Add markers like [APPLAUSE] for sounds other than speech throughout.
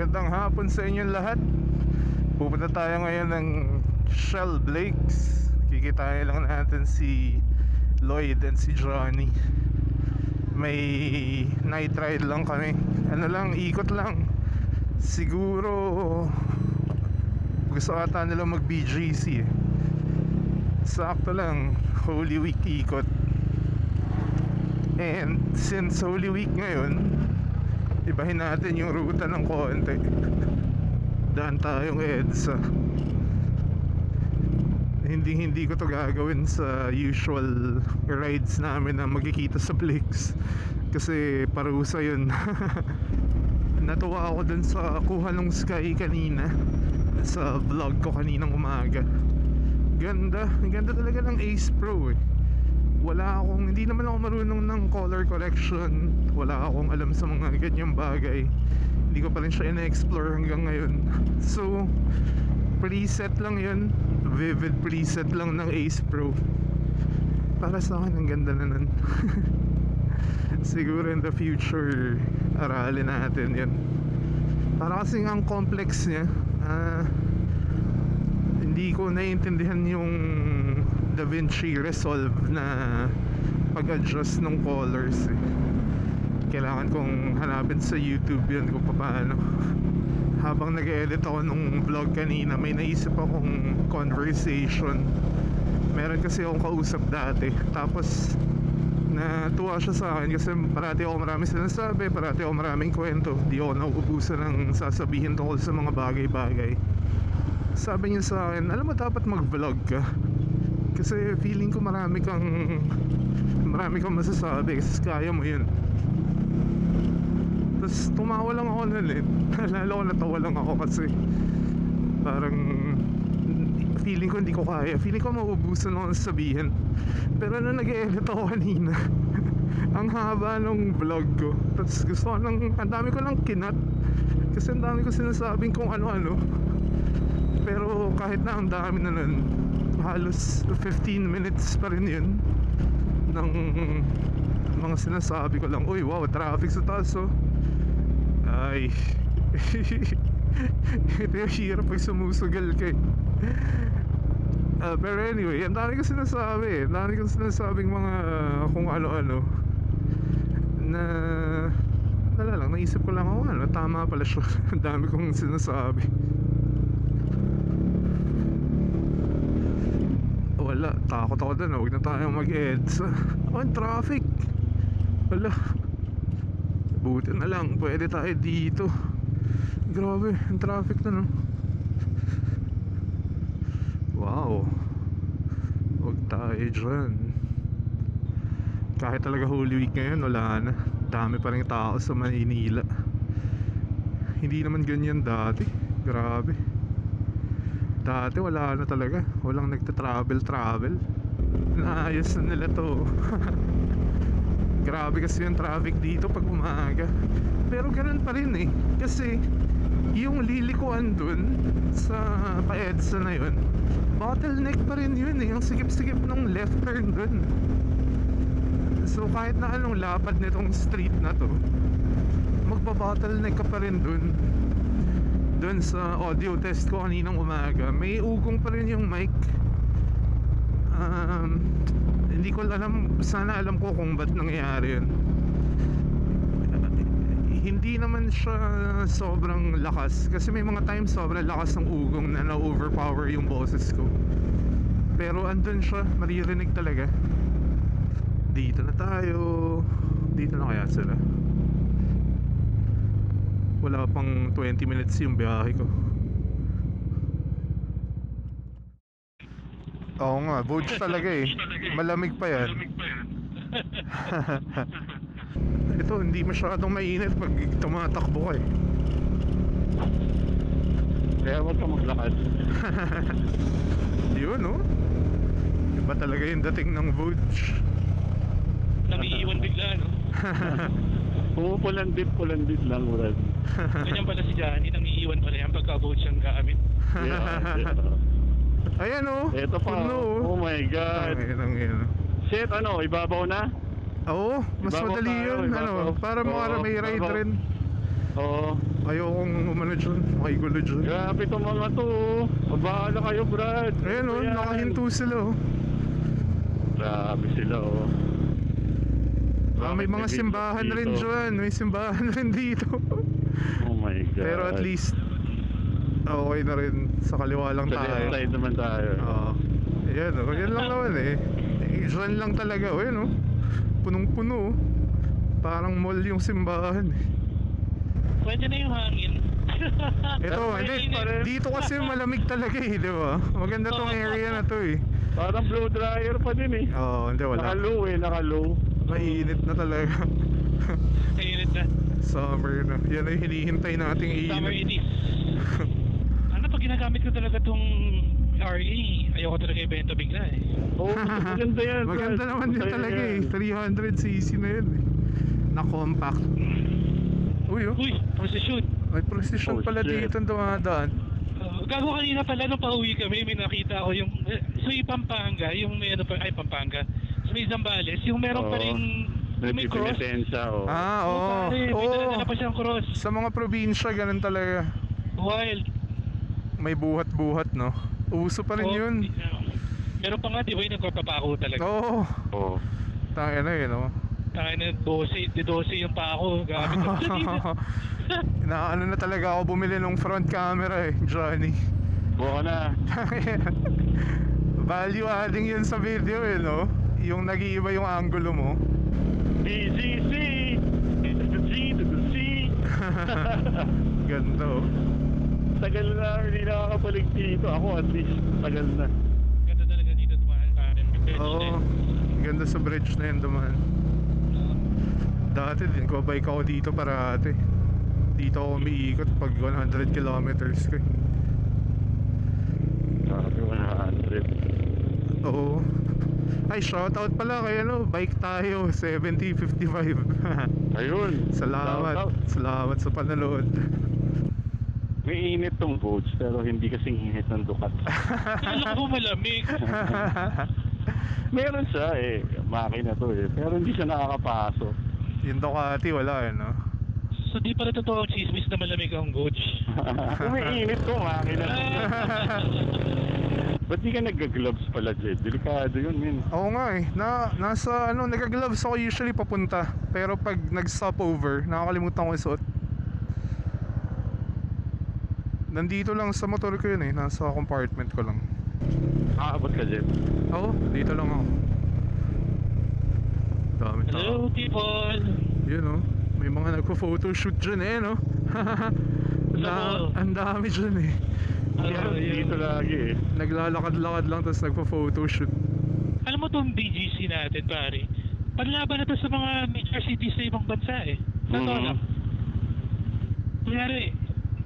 Magandang hapon sa inyong lahat. Pupunta tayo ngayon ng Shell Blakes. Kikitain lang natin si Lloyd and si Johnny. May night ride lang kami. Ano lang, ikot lang. Siguro gusto ata nila mag BGC eh. Sakto lang, Holy Week ikot. And since Holy Week ngayon, ibahin natin yung ruta ng konti. [LAUGHS] Daan tayong EDSA. Hindi hindi ko to gagawin sa usual rides namin na magkikita sa Blix. Kasi parusa yun. [LAUGHS] Natuwa ako dun sa kuha ng sky kanina. Sa vlog ko kaninang umaga. Ganda. Ganda talaga ng Ace Pro eh wala akong hindi naman ako marunong ng color correction. Wala akong alam sa mga ganyang bagay. Hindi ko pa rin siya ina-explore hanggang ngayon. So preset lang yun. Vivid preset lang ng Ace Pro. Para sa akin ang ganda na nun. [LAUGHS] Siguro in the future aralin natin yan para kasing ang complex niya ah hindi ko naiintindihan yung DaVinci Resolve na pag-adjust ng colors eh. Kailangan kong hanapin sa YouTube yun kung paano. Habang nag-edit ako nung vlog kanina, may naisip akong conversation. Meron kasi akong kausap dati. Tapos, natuwa siya sa akin kasi parati ako marami sinasabi, parati ako maraming kwento. Di ako nauubusan ng sasabihin tungkol sa mga bagay-bagay. Sabi niya sa akin, alam mo dapat mag-vlog ka kasi feeling ko marami kang marami kang masasabi kasi kaya mo yun. Tapos tumawa lang ako nun eh. [LAUGHS] Nalala ko natawa lang ako kasi parang feeling ko hindi ko kaya. Feeling ko mauubusan ako ng sabihin. Pero nung nag-edit ako kanina [LAUGHS] ang haba ng vlog ko. Tapos gusto ko lang ang dami ko lang kinat. Kasi ang dami ko sinasabing kung ano-ano. Pero kahit na ang dami na nun halos 15 minutes pa rin yun ng mga sinasabi ko lang uy wow traffic sa taas oh. Ay. [LAUGHS] Ito yung hirap pag sumusugal ka eh. Uh, pero anyway, ang dami ko sinasabi Ang dami ko sinasabing mga kung ano-ano Na Wala lang, naisip ko lang ako ano, tama pala siya. [LAUGHS] Ang dami kong sinasabi wala, takot ako dun huwag na tayo mag-EDSA [LAUGHS] oh, traffic. Wala. Buti na lang, pwede tayo dito. Grabe, ang traffic na no wow. Huwag tayo dyan. Kahit talaga Holy Week ngayon, wala na. Dami pa rin tao sa Maynila hindi naman ganyan dati. Grabe Dati wala na talaga. Walang nagta-travel travel Naayos na nila to. [LAUGHS] Grabe kasi yung traffic dito pag umaga. Pero ganun pa rin eh. Kasi yung lilikuan dun Sa paedsa na yun Bottleneck pa rin yun eh. Yung sikip-sikip ng left turn dun. So kahit na anong lapad nitong street na to Magpa-bottleneck ka pa rin dun doon sa audio test ko kaninang umaga. May ugong pa rin yung mic. Um, hindi ko alam sana alam ko kung ba't nangyayari yun. Hindi naman siya sobrang lakas. Kasi may mga times sobrang lakas ng ugong na na-overpower yung boses ko. Pero andun siya maririnig talaga. Dito na tayo. Dito na kaya sila wala pang 20 minutes yung biyahe ko. Oo nga, Vogue talaga eh. [LAUGHS] Malamig pa yan. [LAUGHS] Ito, hindi masyadong mainit pag tumatakbo ka eh. Kaya huwag ka maglakad. [LAUGHS] Yun oh. Iba talaga yung dating ng Vogue Nangiiwan bigla, no? Pumupulandit, pulandit lang, Brad. [LAUGHS] Ganyan pala si Johnny, nangiiwan pala yan pagka-vote siyang gamit. Yeah, yeah. Ayan oh Ito pa. Puno Oh my God. Ang ang yun Shit, ano, ibabaw na? Oo, mas Ibabaw madali tayo, yun ano, ibabaw. Para mga Oo, may ride ibabaw. rin Oo. Ayokong umano dyan, makigulo dyan. Grabe itong mga to. oh. Mabahala kayo, Brad. Ayan o, Ano yan? nakahinto sila oh. Grabe sila, oh. Ah, may mga simbahan dito? rin dyan, may simbahan [LAUGHS] rin dito. Oh my God. Pero at least, okay na rin. Sa kaliwa lang Sa tayo. left side naman tayo. Oo. Ayan o, yan lang naman eh. Eh, lang talaga, o yan o. Punong-puno oh. Parang mall yung simbahan eh. Pwede na yung hangin. [LAUGHS] Ito, hindi, pa rin. dito kasi malamig talaga eh, di ba? Maganda tong [LAUGHS] area na to eh. Parang blow dryer pa din eh. Oo, hindi wala. Naka-low eh, naka-low. Mainit na talaga. [LAUGHS] Kainit na. Summer na. Yan ay hinihintay nating Summer iinit. it is. ano pag ginagamit ko talaga tong RE, ayoko talaga ibenta bigla eh. Oo, oh, [LAUGHS] maganda yan. Maganda naman din Masaya talaga yan. eh. 300cc na yun eh. Na compact. Uy oh. Uy, precision. May precision Oh, pala shit. dito dumadaan. Uh, gago kanina pala nung pauwi kami, may nakita ko yung eh, so yung Pampanga, yung may ano pa, ay Pampanga. So may Zambales, yung meron pa Oo. rin May cross. pipinitensya, oh. Ah, Oo, oo. pare, may Oo. dala-dala pa siyang cross. Sa mga probinsya, ganun talaga. Wild. May buhat-buhat, no? Uso pa rin Oo, yun. Meron pa nga, di ba yung nagpapapako talaga? Oo. Oo. Tangin na yun, no? Tayo na 12, di 12 yung pako gamit ko. [LAUGHS] na [LAUGHS] ano na talaga ako bumili ng front camera eh, Johnny. Buka na. [LAUGHS] Value adding yun sa video eh, no? Yung nag-iiba yung angulo mo. BGC! To the G, to the C. [LAUGHS] Ganda oh. tagal na hindi nakakabalik dito. Ako at least, tagal na. Ganda talaga dito tumahan pare. Oo. Ganda sa bridge na yun dumaan. Dati din ko bike ako dito parate. Dito ako umiikot pag 100 kilometers ko. eh. Grabe, 100. Oo. Ay, shoutout pala kay ano, bike tayo, [LAUGHS] 7055. Ayun. Salamat. Shout out. Salamat sa panonood. May init tong boats, pero hindi kasing init ng Ducat. [LAUGHS] Kala ko malamig. [LAUGHS] Meron siya eh, makina to eh, pero hindi siya nakakapasok. yung Ducati wala eh, no? So di pala totoo ang chismis na malamig ang coach. [LAUGHS] Kung may init to, makina to. [LAUGHS] Ba't di ka nag-gloves pala, Jed? Delikado yun, min. Oo nga eh. Na, nasa ano, nagagloves ako usually papunta. Pero pag nag-stop over, nakakalimutan ko isuot. Nandito lang sa motor ko yun eh. Nasa compartment ko lang. Aabot ka, Jed. Oo, dito lang ako. Dami tao. Hello people. Yun oh. May mga nagpo-photoshoot dyan eh, no? [LAUGHS] na, ang dami dyan eh. Dito lagi eh. Naglalakad-lakad lang tapos nagpo-photoshoot. Alam mo tong BGC natin pare. Panlaban na to sa mga major cities sa ibang bansa eh. Sa Mhm. mm lang. Kunyari,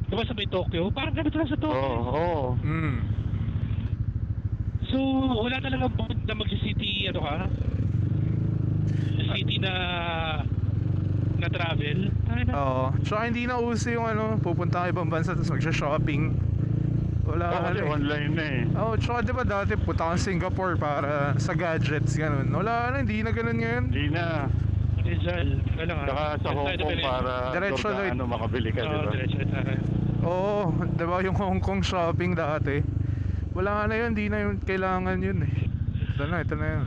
di ba sa may Tokyo? Parang ganito lang sa Oo, Tokyo. oo. Mm. So, wala talaga point na mag-city, ano ka? City na na travel. Ay, na. Oo. Tsaka hindi na uso yung ano, pupunta ka ibang bansa tapos magsha-shopping. Wala ano kasi eh. online na eh. Oo, oh, tsaka diba dati punta kang Singapore para sa gadgets, ganun. Wala na, hindi na ganun ngayon. Hindi na. Rizal. Ano lang ah. Saka sa Hong Kong para Diretso, Lloyd. ano makabili ka, Oo, ba? diretso tayo. Oo, diba yung Hong Kong shopping dati. Wala na yun, hindi na yun, kailangan yun eh. Ito na, ito na yun.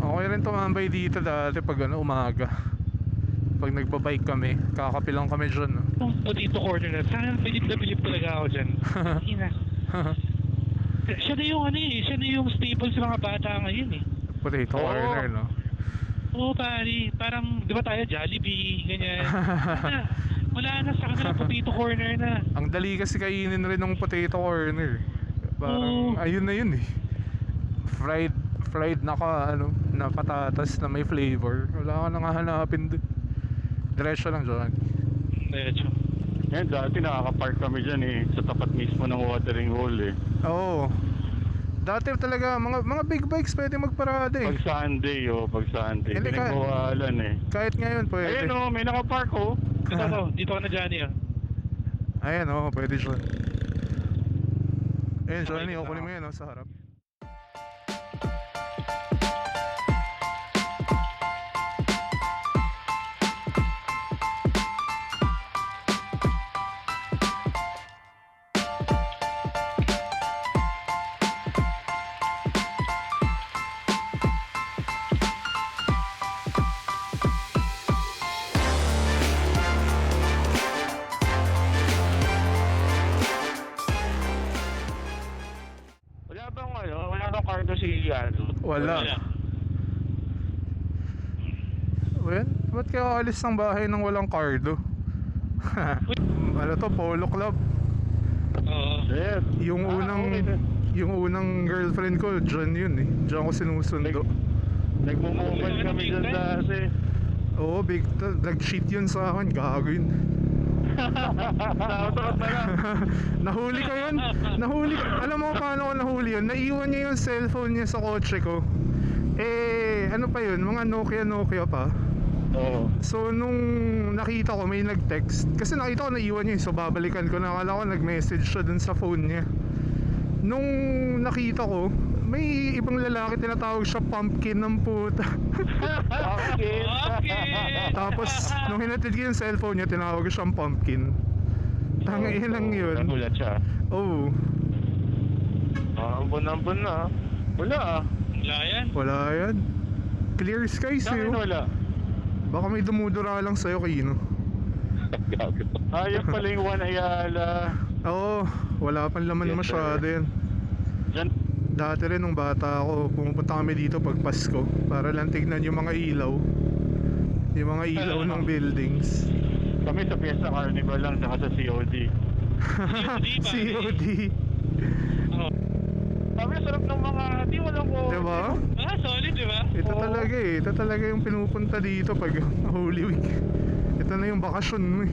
Okay rin tumambay dito dati pag ano, umaga. Pag nagbabike kami, kakapilang kami dyan. No? Yung potato corner na, sana bilip na bilip talaga ako dyan. [LAUGHS] Ina. Siya na yung ano eh, siya na yung staple sa mga bata ngayon eh. Potato Oo. corner, no? Oo pare, parang di ba tayo Jollibee, ganyan. Wala na, wala na sa kanila potato corner na. Ang dali kasi kainin rin ng potato corner. Parang Oo. ayun na yun eh. Fried fried na ka ano, na patatas na may flavor. Wala ka nang hahanapin doon. Diretso lang dyan. Medyo. Yan, dati nakaka-park kami dyan eh, sa tapat mismo ng watering hole eh. Oo. Dati talaga mga mga big bikes pwede magparada eh. Pag Sunday oh, pag Sunday, Hindi ka- pinagbawalan eh. Kahit ngayon pwede. Ayun oh, may naka-park oh. Dito ako, dito ka na Johnny ah. Ayan oh, pwede dyan. Ayun, Okay, Johnny, ganda kunin ako. mo yan oh, sa harap. Kaya alis ng bahay nang walang cardo? [LAUGHS] ano to, Polo Club. Oo. Shit. Yung Ah, unang okay. yung unang girlfriend ko, John yun eh. Diyan ko sinusundo. Nagmumumal kami dyan dati. Oo, big t- nag-cheat yun sa akin, gago yun. Takot na lang. nahuli ko yun. Nahuli ko. Alam mo paano ko nahuli yun? Naiwan niya yung cellphone niya sa kotse ko. Eh, ano pa yun? Mga Nokia Nokia pa. Oo. So nung nakita ko may nag-text Kasi nakita ko naiwan niya eh, So babalikan ko na Akala ko nag-message siya dun sa phone niya Nung nakita ko May ibang lalaki tinatawag siya pumpkin ng puta Okay. [LAUGHS] Okay. Tapos nung hinatid ko yung cellphone niya Tinawag ko siyang pumpkin Tangin lang yun Nagulat siya. Oh Ah, ambon-ambon na. Wala ah. Wala yan. Wala yan Clear skies Saan eh wala? Baka may dumudura lang sa'yo Kino Ayun pala yung Juan Ayala. Oo Wala pang laman Yes, masyado yan Diyan. Dati rin nung bata ako, pumupunta kami dito pag Pasko para lang tignan yung mga ilaw. Yung mga ilaw ng buildings. Kami sa Fiesta Carnival lang, saka sa COD. [LAUGHS] COD. COD. Kami sarap ng mga, di walang ko. Diba? Ah, solid, di ba? Ito Oo. talaga eh. Ito talaga yung pinupunta dito pag [LAUGHS] Holy Week. Ito na yung bakasyon mo eh.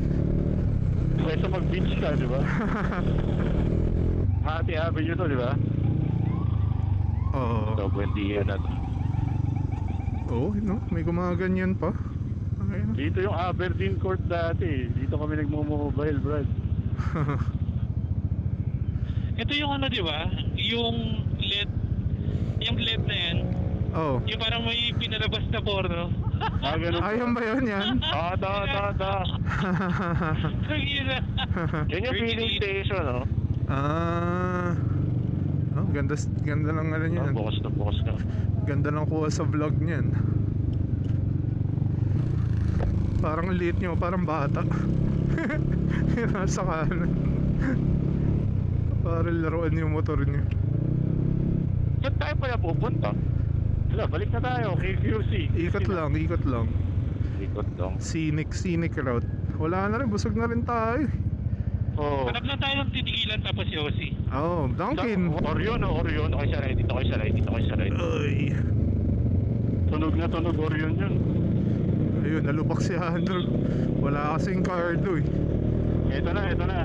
Kaysa mag-beach ka, di ba? [LAUGHS] Happy Avenue to, di ba? Oo. So, Buendia na to. Oo, no? May gumaganyan pa. Okay na. Dito yung Aberdeen Court dati. Dito kami nagmo-mobile, Brad. [LAUGHS] Ito yung ano, di ba? Yung LED. Yung LED na yan. Oo. Yung parang may pinalabas na porno. Ah, ganun ba? Ayun ba yun yan? Ah, da, da, da. [LAUGHS] Ang ina. Yan yung filling station, no? ah. Oh, ganda, ganda ng ano Ah, niyan. bukas na, bukas na. Ganda ng kuha sa vlog niyan. Parang ang liit niyo, parang bata. [LAUGHS] Nasa kanan. Parang laruan yung motor niyo. Saan tayo pala pupunta? Wala, balik na tayo. KQC. Ikot lang, ikot lang. Ikot lang. Scenic, scenic route. Wala na rin, busog na rin tayo. Oo. Hanap lang tayo ng titigilan tapos Yossi. Oh, Dunkin. Sa- Orion, oh, Orion. Okay sa right, dito okay sa right, dito okay sa right. Ay. Tunog na tunog Orion yun. Ayun, nalubak si Andrew. Wala kasing cardo eh. Ito na, ito na.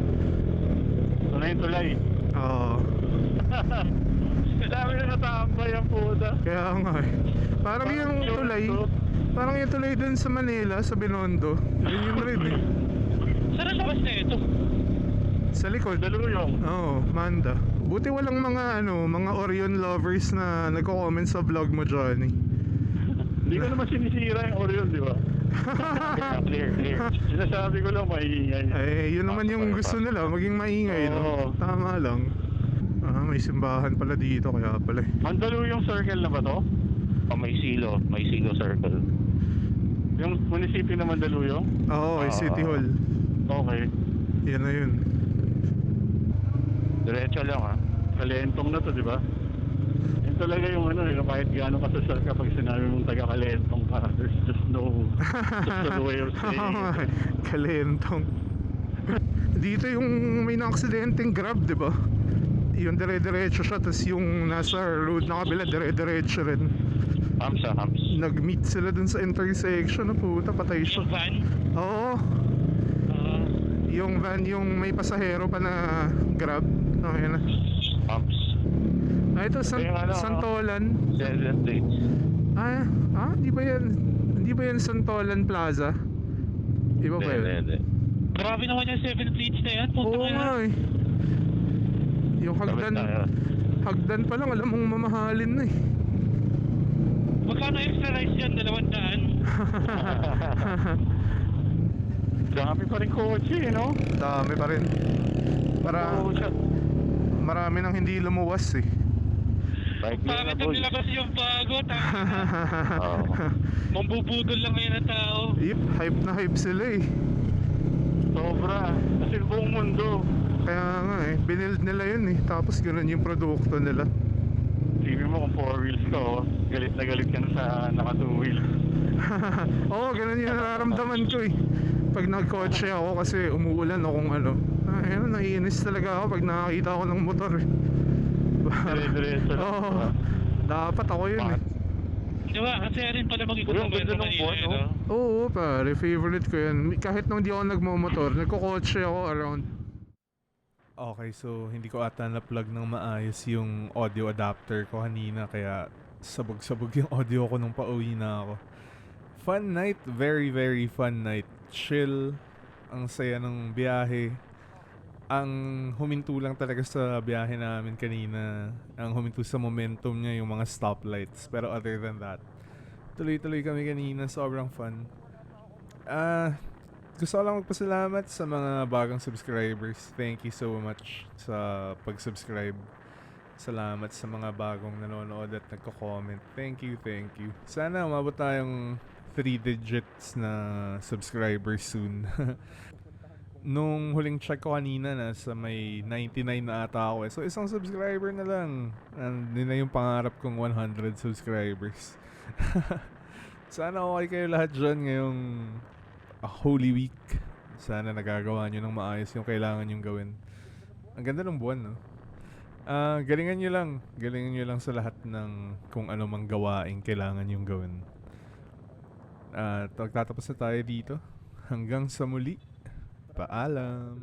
Ito na yung tulay. Oo. [LAUGHS] Dami na natambay ang puta. kaya nga eh. Parang yung yun tulay, parang yung tulay dun sa Manila, sa Binondo. Yun yun rin eh. Saan ang labas na ito? Sa likod. Daluyong. Oo, Manda. Buti walang mga ano, mga Orion lovers na nagko-comment sa vlog mo, Johnny. Hindi ko naman sinisira yung Orion, di ba? Kaya clear, clear. Sinasabi ko lang maingay. Eh, yun naman yung gusto nila, maging maingay, no? Tama lang. Ah, may simbahan pala dito, kaya pala eh. Mandaluyong circle na ba to? O may silo, may silo circle. Yung munisipyo na Mandaluyong? Oo, eh, Ah. City Hall. Okay. Yan na yun. Diretso lang ha. Kalentong na to, di ba? Yan talaga yung ano, yung kahit gaano kasasal ka pag sinabi mong taga Kalentong ka, there's just no, just no way of saying [LAUGHS] it. Kalentong. [LAUGHS] Dito yung may na-aksidenteng grab, di ba? Yung dire-diretso siya, tapos yung nasa road na kabila, dire-diretso rin. Hams ha, hams. Nag-meet sila dun sa intersection, na puta, patay siya. Yung van? Oo, Ah, yung van, yung may pasahero pa na grab. Okay na. Hams. Ah, ito, San, Yung ano, Santolan. Dead dates. Ah, ah, di ba yan? Hindi ba yan Santolan Plaza? Iba ba yun? Hindi, hindi. grabe naman yung seven fleets na yan. Punta Oo nga eh. Yung hagdan, hagdan pa lang, alam mong mamahalin na eh. Magkano extra rice yan? Dalawang daan? [LAUGHS] Dami pa rin kotse, eh, no? Dami pa rin. Para marami nang hindi lumuwas eh. Bike lane na, Bakit boy. nilabas yung bago? Tangina. [LAUGHS] Oo. Mambubudol lang ngayon ang tao. Yep, hype na hype sila eh. Sobra. Kasi buong mundo. Kaya nga eh, binild nila yun eh. Tapos ganun yung produkto nila. Isipin mo kung four wheels ka, oh, galit na galit ka na sa naka two wheels. [LAUGHS] Oo, ganun yung nararamdaman ko eh. Pag nagkotse ako kasi umuulan o kung ano. Ay, ano, naiinis talaga ako pag nakakita ako ng motor eh. Dire-diretso lang, [LAUGHS] Oo. diba? Dapat ako yun eh. Di ba? Kasi rin pala mag-ikot ang kwento ng kanina, buwan, eh, oh. no? Oo, pare, favorite ko yun. Kahit nung di ako nagmamotor, nagkokotse ako around. Okay, so hindi ko ata na-plug ng maayos yung audio adapter ko kanina kaya sabog-sabog yung [LAUGHS] audio ko nung pauwi na ako. Fun night, very very fun night. Chill, ang saya ng biyahe. Ang huminto lang talaga sa biyahe namin kanina, ang huminto sa momentum niya yung mga stoplights. Pero other than that, tuloy-tuloy kami kanina, sobrang fun. Ah, gusto ko lang magpasalamat sa mga bagong subscribers. Thank you so much sa pag-subscribe. Salamat sa mga bagong nanonood at nagko-comment. Thank you, thank you. Sana umabot tayong 3 digits na subscribers soon. [LAUGHS] Nung huling check ko kanina, nasa may 99 na ata ako eh. So isang subscriber na lang. And yun na yung pangarap kong 100 subscribers. [LAUGHS] Sana okay kayo lahat dyan ngayong ah, Holy Week. Sana nagagawa nyo ng maayos yung kailangan nyong gawin. Ang ganda ng buwan, no? Ah, galingan nyo lang. Galingan nyo lang sa lahat ng kung ano mang gawain kailangan nyong gawin. Ah, magtatapos na tayo dito. Hanggang sa muli. באהלן.